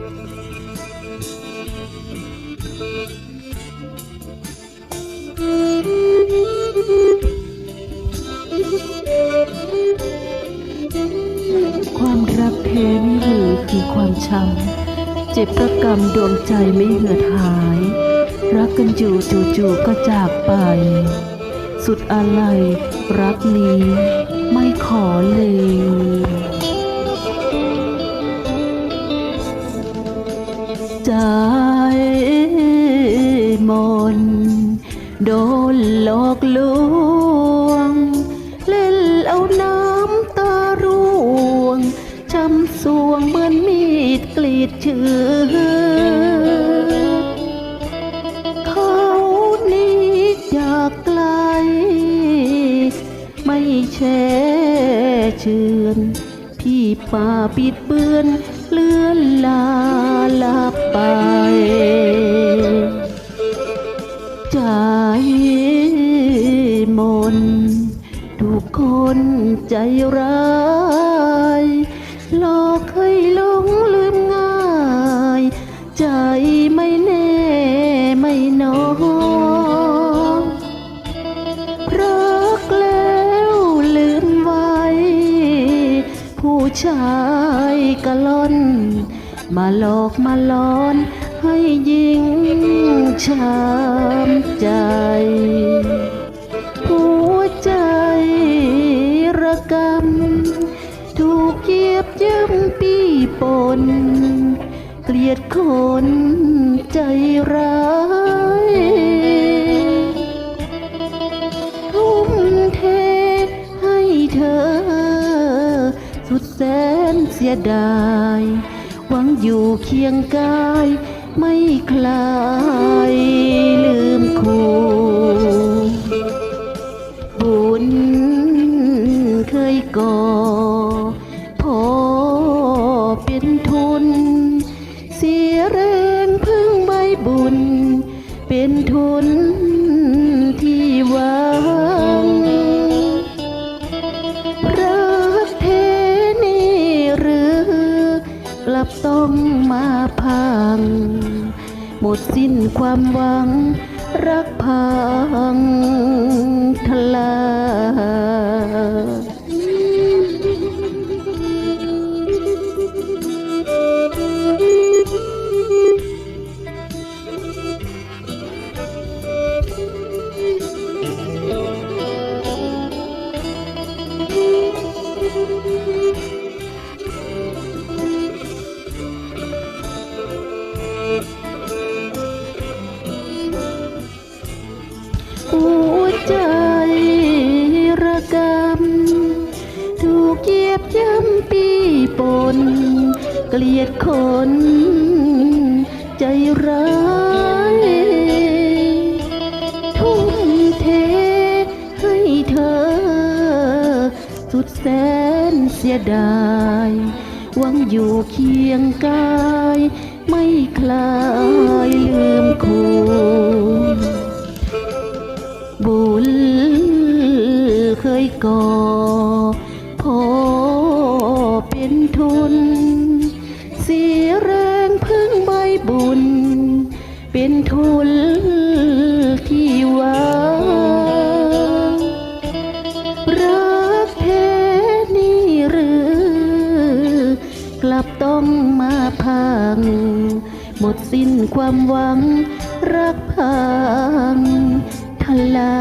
ความรักแท้นี่หรือคือความช้ำ เจ็บประกรรมดวงใจไม่เหือดหาย รักกันอยู่จู่ๆก็จากไป สุดอะไรรักนี้ไม่ขอเลว ใจมน โดนหลอกลวง เล่นเอาน้ำตาร่วงช้ำสวงเหมือนมีดกรีดเชือเขานี้จากไกล ไม่แช่เชือน ป่าปิดเบื้อนเลื่อนลาลับไป ใจมนทุกคนใจร้าย ชายกะล่อนมาหลอกมาล้อนให้ยิงช้ำใจ หัวใจระกำถูกเหยียบย่ำปีปน เกลียดคนใจร้าย สุดแสนเสียดาย หวังอยู่เคียงกาย ไม่คลายลืมคู่ัง หมดสิ้นความหวัง รักพังทลายำถูกเหยียบย่ำปีปน เกลียดคน ใจร้ายทุ่มเทให้เธอ สุดแสนเสียดายหวังอยู่เคียงกาย ไม่คลายลืมคูบุญเคยก่อ พอเป็นทุน เสียแรงพึ่งใบบุญ เป็นทุนที่หวังรักแท้นี่หรือ กลับต้องมาพัง หมดสิ้นความหวัง รักพังทลา